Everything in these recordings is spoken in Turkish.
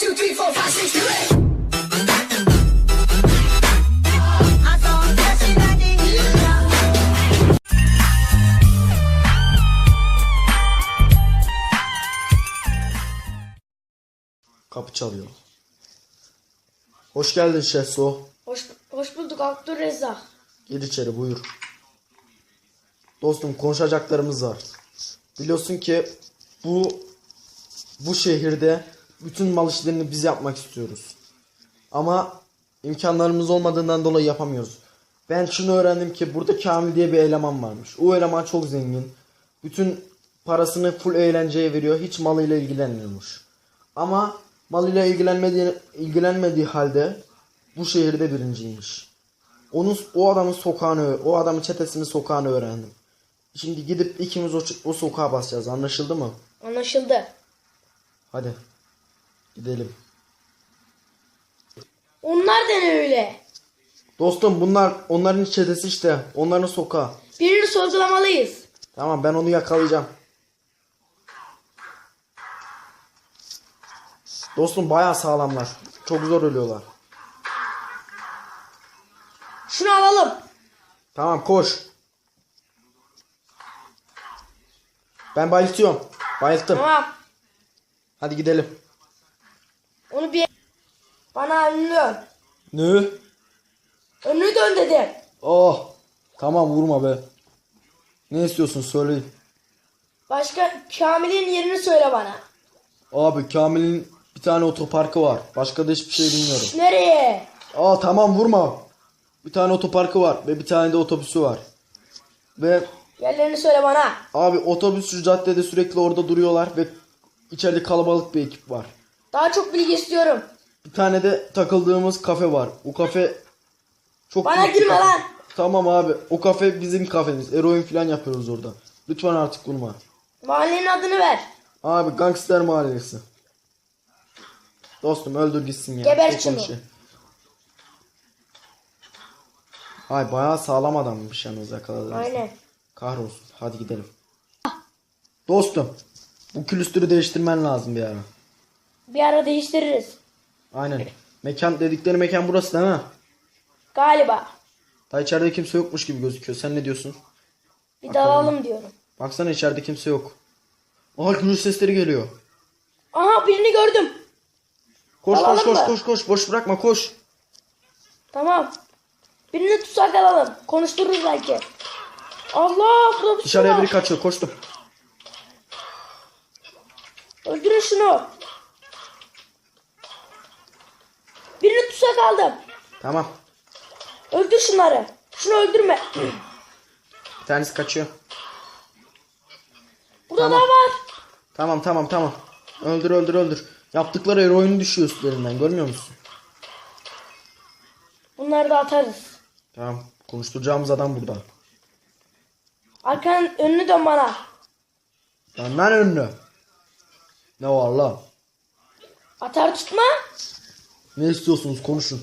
two, three, four, five, six, seven. Kapı çalıyor. Hoş geldin Şehso. Hoş, hoş bulduk Abdurrezzak. Gir içeri buyur. Dostum konuşacaklarımız var. Biliyorsun ki bu bu şehirde bütün mal işlerini biz yapmak istiyoruz. Ama imkanlarımız olmadığından dolayı yapamıyoruz. Ben şunu öğrendim ki burada Kamil diye bir eleman varmış. O eleman çok zengin. Bütün parasını full eğlenceye veriyor. Hiç malıyla ilgilenmiyormuş. Ama malıyla ilgilenmediği, ilgilenmediği halde bu şehirde birinciymiş. Onun o adamın sokağını, o adamın çetesinin sokağını öğrendim. Şimdi gidip ikimiz o, o sokağa basacağız. Anlaşıldı mı? Anlaşıldı. Hadi. Gidelim. Onlar da ne öyle? Dostum bunlar onların çetesi işte. Onların sokağı. Birini sorgulamalıyız. Tamam ben onu yakalayacağım. Dostum bayağı sağlamlar. Çok zor ölüyorlar. Şunu alalım. Tamam koş. Ben bayıltıyorum. Bayılttım. Tamam. Hadi gidelim. Bana önünü dön. Ne? Önünü dön dedim. Oh. Tamam vurma be. Ne istiyorsun söyleyin. Başka Kamil'in yerini söyle bana. Abi Kamil'in bir tane otoparkı var. Başka da hiçbir şey bilmiyorum. Nereye? Aa tamam vurma. Bir tane otoparkı var ve bir tane de otobüsü var. Ve Yerlerini söyle bana. abi otobüs şu caddede sürekli orada duruyorlar ve içeride kalabalık bir ekip var. Daha çok bilgi istiyorum. Bir tane de takıldığımız kafe var. O kafe çok Bana büyük bir girme kafe. lan. Tamam abi. O kafe bizim kafemiz. Eroin falan yapıyoruz orada. Lütfen artık vurma. Mahallenin adını ver. Abi gangster mahallesi. Dostum öldür gitsin ya. Geber Çok şunu. konuşuyor. Ay bayağı sağlam adammış yalnız yakaladığınız. Aynen. Kahrolsun. Hadi gidelim. Dostum. Bu külüstürü değiştirmen lazım bir ara. Bir ara değiştiririz. Aynen. Mekan dedikleri mekan burası değil mi? Galiba. Daha içeride kimse yokmuş gibi gözüküyor. Sen ne diyorsun? Bir dalalım diyorum. Baksana içeride kimse yok. Aha gürültü sesleri geliyor. Aha birini gördüm. Koş koş Dalalım koş mı? koş koş. Boş bırakma koş. Tamam. Birini tutsak alalım. Konuştururuz belki. Allah burada bir Dışarıya şey biri var. kaçıyor. Koştum. Öldürün şunu. Birini tutsak aldım. Tamam. Öldür şunları. Şunu öldürme. Bir tanesi kaçıyor. Burada Tamam. var. Tamam tamam tamam. Öldür öldür öldür. Yaptıkları eroini düşüyor üstlerinden. Görmüyor musun? Bunları da atarız. Tamam. Konuşturacağımız adam burada. Arkanın önünü dön bana. Benden önüne. Ne var lan? Atar tutma. Ne istiyorsunuz konuşun.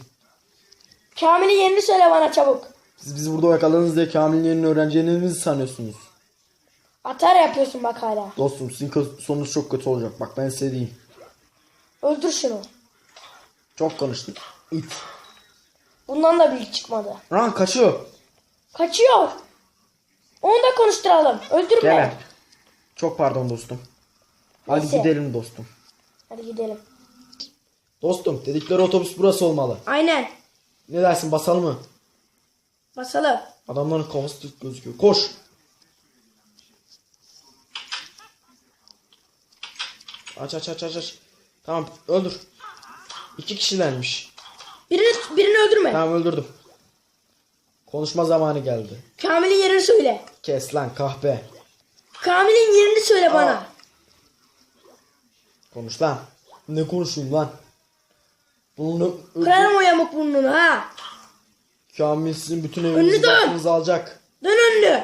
Kamil'in yerini söyle bana çabuk. Siz bizi burada yakaladınız diye Kamil'in yerini öğreneceğinizi sanıyorsunuz. Atar yapıyorsun bak hala. Dostum sizin sonunuz çok kötü olacak. Bak ben size diyeyim. Öldür şunu. Çok konuştun. İt. Bundan da bilgi çıkmadı. Lan kaçıyor. Kaçıyor. Onu da konuşturalım. Öldürme. Gel. Çok pardon dostum. Hadi Neyse. gidelim dostum. Hadi gidelim. Dostum dedikleri otobüs burası olmalı. Aynen. Ne dersin basalım mı? Basalım. Adamların kafası tık gözüküyor. Koş. Aç aç aç aç aç. Tamam öldür. İki kişilermiş. Birini, birini öldürme. Tamam öldürdüm. Konuşma zamanı geldi. Kamil'in yerini söyle. Kes lan kahpe. Kamil'in yerini söyle bana. Konuş lan. Ne konuşayım lan? Bunu Kırarım o yamuk burnunu ha. Kamil sizin bütün evinizi dön. alacak. Dön önünü.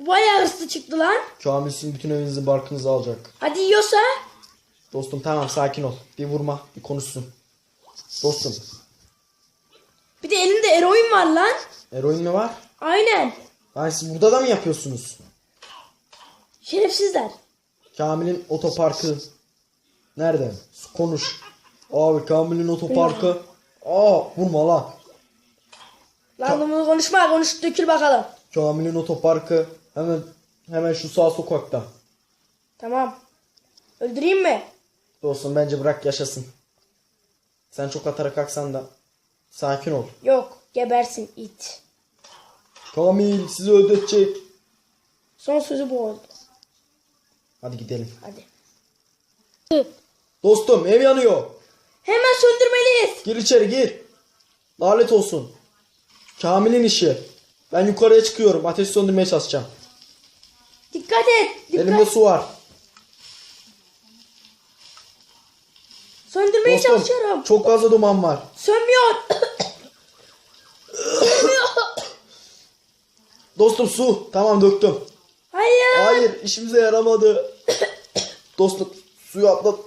Bayağı hırslı çıktı lan. Kamil sizin bütün evinizi barkınızı alacak. Hadi yiyorsa. Dostum tamam sakin ol. Bir vurma bir konuşsun. Dostum. Bir de elinde eroin var lan. Eroin mi var? Aynen. Lan siz burada da mı yapıyorsunuz? Şerefsizler. Kamil'in otoparkı. Nereden? Konuş. Abi Kamil'in otoparkı. Aa vurma la. Lan bunu konuşma konuş dökül bakalım. Kamil'in otoparkı hemen hemen şu sağ sokakta. Tamam. Öldüreyim mi? Dostum bence bırak yaşasın. Sen çok atarak kalksan da sakin ol. Yok gebersin it. Kamil sizi ödetecek. Son sözü bu oldu. Hadi gidelim. Hadi. Dostum ev yanıyor. Hemen söndürmeliyiz. Gir içeri gir. Lanet olsun. Kamil'in işi. Ben yukarıya çıkıyorum. Ateş söndürmeye çalışacağım. Dikkat et. Dikkat. Elimde su var. Söndürmeye Dostum çalışıyorum. çok fazla duman var. Sönmüyor. Sönmüyor. Dostum su. Tamam döktüm. Hayır. Hayır işimize yaramadı. Dostum suyu atlat.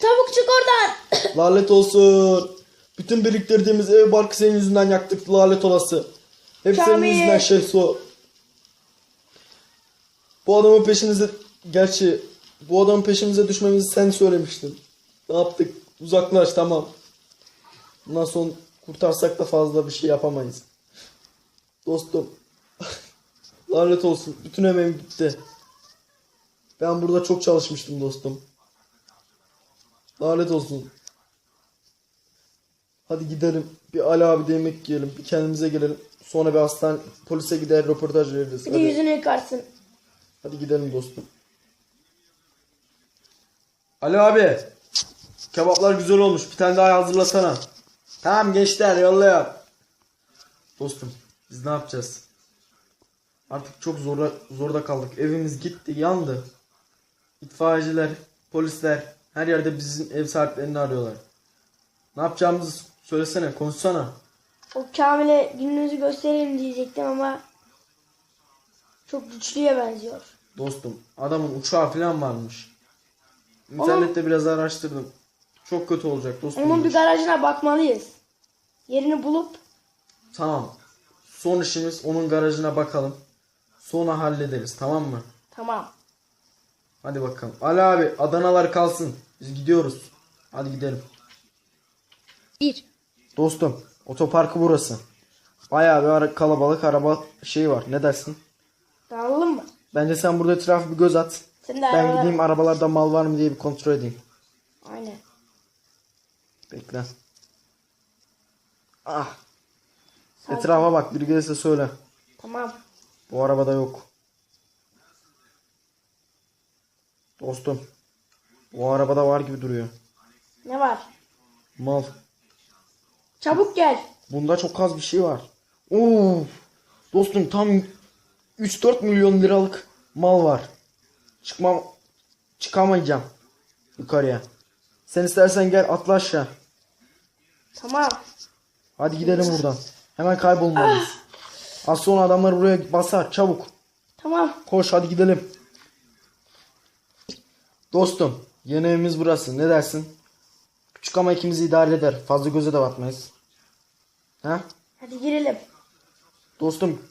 Çabuk çık oradan. lanet olsun. Bütün biriktirdiğimiz ev barkı senin yüzünden yaktık lanet olası. Hep senin Kamil. yüzünden şey su. Bu adamın peşinize gerçi bu adamın peşimize düşmemizi sen söylemiştin. Ne yaptık? Uzaklaş tamam. Bundan sonra kurtarsak da fazla bir şey yapamayız. Dostum. Lanet olsun. Bütün emeğim gitti. Ben burada çok çalışmıştım dostum. Lanet olsun. Hadi gidelim. Bir Ali abi de yemek yiyelim. Bir kendimize gelelim. Sonra bir hastane polise gider röportaj veririz. Bir de Hadi. yüzünü yıkarsın. Hadi gidelim dostum. Ali abi. Kebaplar güzel olmuş. Bir tane daha hazırlasana. Tamam gençler yollayalım. Dostum biz ne yapacağız? Artık çok zora, zorda kaldık. Evimiz gitti yandı. İtfaiyeciler, polisler her yerde bizim ev sahiplerini arıyorlar. Ne yapacağımızı söylesene konuşsana. O Kamil'e gününüzü göstereyim diyecektim ama çok güçlüye benziyor. Dostum adamın uçağı falan varmış. İnternette biraz araştırdım. Çok kötü olacak dostum. Onun bir garajına bakmalıyız. Yerini bulup Tamam. Son işimiz onun garajına bakalım. Sonra hallederiz tamam mı? tamam. Hadi bakalım. Ali abi Adanalar kalsın. Biz gidiyoruz. Hadi gidelim. Bir. Dostum otoparkı burası. Bayağı bir ara- kalabalık araba şeyi var. Ne dersin? Dağılalım mı? Bence sen burada etrafı bir göz at. Sen de Ben arabalar- gideyim arabalarda mal var mı diye bir kontrol edeyim. Aynen. Bekle. Ah. Sakin. Etrafa bak. Biri gelirse söyle. Tamam. Bu arabada yok. Dostum. Bu arabada var gibi duruyor. Ne var? Mal. Çabuk gel. Bunda çok az bir şey var. Oo. Dostum tam 3-4 milyon liralık mal var. Çıkmam çıkamayacağım yukarıya. Sen istersen gel atla aşağı. Tamam. Hadi gidelim buradan. Hemen kaybolmalıyız. Az sonra adamlar buraya basar çabuk. Tamam. Koş hadi gidelim. Dostum yeni evimiz burası ne dersin? Küçük ama ikimizi idare eder. Fazla göze de batmayız. Ha? Hadi girelim. Dostum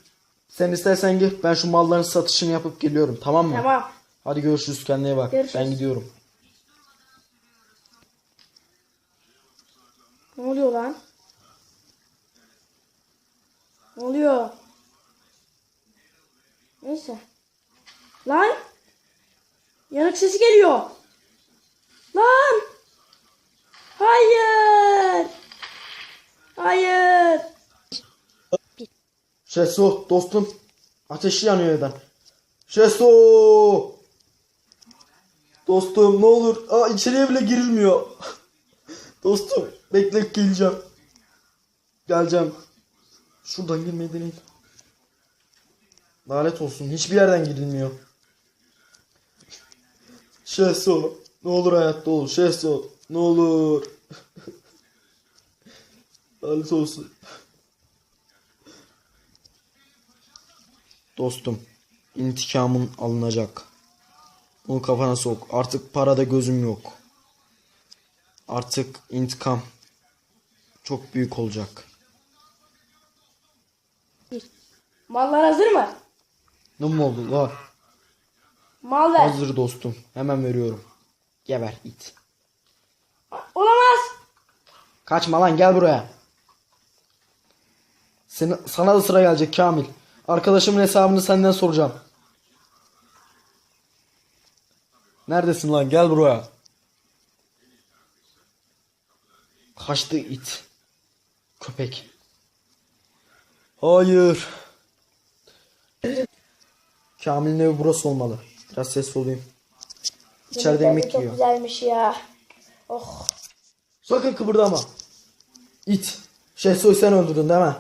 sen istersen gir ben şu malların satışını yapıp geliyorum tamam mı? Tamam. Hadi görüşürüz kendine iyi bak. Görüşürüz. Ben gidiyorum. Ne oluyor lan? Ne oluyor? Neyse. Lan! Yanık sesi geliyor. Lan! Hayır! Hayır! Şesu dostum ateşi yanıyor evden. Şesu! Dostum ne olur. Aa içeriye bile girilmiyor. dostum bekle geleceğim. Geleceğim. Şuradan girmeyi deneyim. Lanet olsun hiçbir yerden girilmiyor. Şesu ne olur hayatta ol. Şesu ne olur. Lanet olsun. Dostum, intikamın alınacak. Bunu kafana sok. Artık parada gözüm yok. Artık intikam çok büyük olacak. Mallar hazır mı? Ne mi oldu la? Mal ver. Hazır dostum. Hemen veriyorum. Geber it. Olamaz. Kaçma lan gel buraya. Seni, sana da sıra gelecek Kamil. Arkadaşımın hesabını senden soracağım. Neredesin lan gel buraya. Kaçtı it. Köpek. Hayır. Kamil'in evi burası olmalı. Biraz ses olayım. İçeride Yemekler yemek çok yiyor. güzelmiş ya. Oh. Sakın kıpırdama. İt. Şehsoy sen öldürdün değil mi?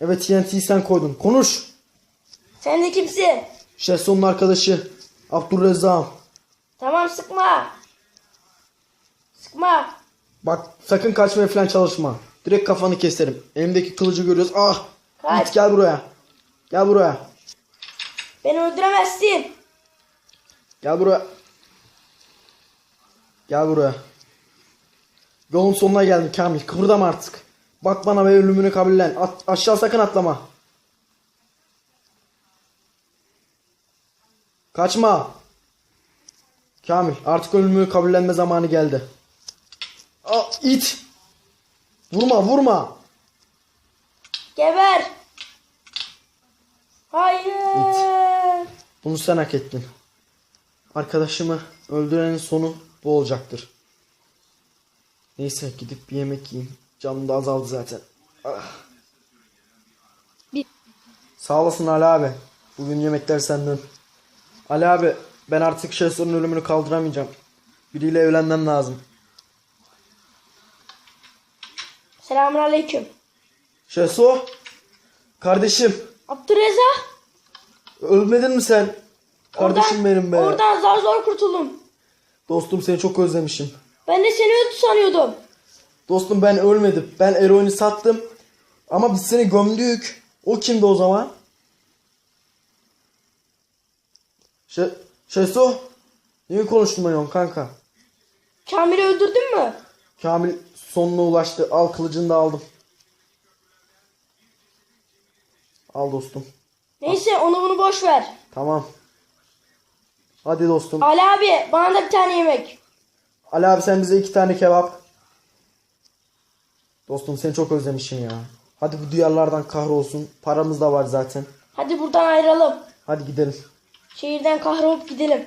Evet TNT'yi sen koydun. Konuş. Sen de kimsin? Şehsoy'un arkadaşı. Abdurrezzak'ım. Tamam sıkma. Sıkma. Bak sakın kaçmaya falan çalışma. Direkt kafanı keserim. Elimdeki kılıcı görüyoruz. Ah. Kaç. İt gel buraya. Gel buraya. Beni öldüremezsin. Gel buraya. Gel buraya. Yolun sonuna geldim Kamil. Kıpırdama artık. Bak bana ve ölümünü kabullen. At, aşağı sakın atlama. Kaçma. Kamil artık ölümünü kabullenme zamanı geldi. Aa, it. Vurma vurma. Geber. Hayır. Bunu sen hak ettin. Arkadaşımı öldürenin sonu bu olacaktır. Neyse gidip bir yemek yiyeyim. Canım da azaldı zaten. Ah. Bir- Sağ olasın Ali abi. Bugün yemekler senden. Ali abi ben artık Şehsor'un ölümünü kaldıramayacağım. Biriyle evlenmem lazım. Selamun aleyküm. Şehso. Kardeşim. Abdurrezak. Ölmedin mi sen? Kardeşim oradan, benim be. Oradan zar zor kurtuldum. Dostum seni çok özlemişim. Ben de seni öldü sanıyordum. Dostum ben ölmedim. Ben eroini sattım. Ama biz seni gömdük. O kimdi o zaman? Şey, Şesu. Niye konuşturmuyorsun kanka? Kamil'i öldürdün mü? Kamil sonuna ulaştı. Al kılıcını da aldım. Al dostum. Neyse onu bunu boş ver. Tamam. Hadi dostum. Ali abi bana da bir tane yemek. Ali abi sen bize iki tane kebap. Dostum seni çok özlemişim ya. Hadi bu duyarlardan kahrolsun. Paramız da var zaten. Hadi buradan ayrılalım. Hadi gidelim. Şehirden kahrolup gidelim.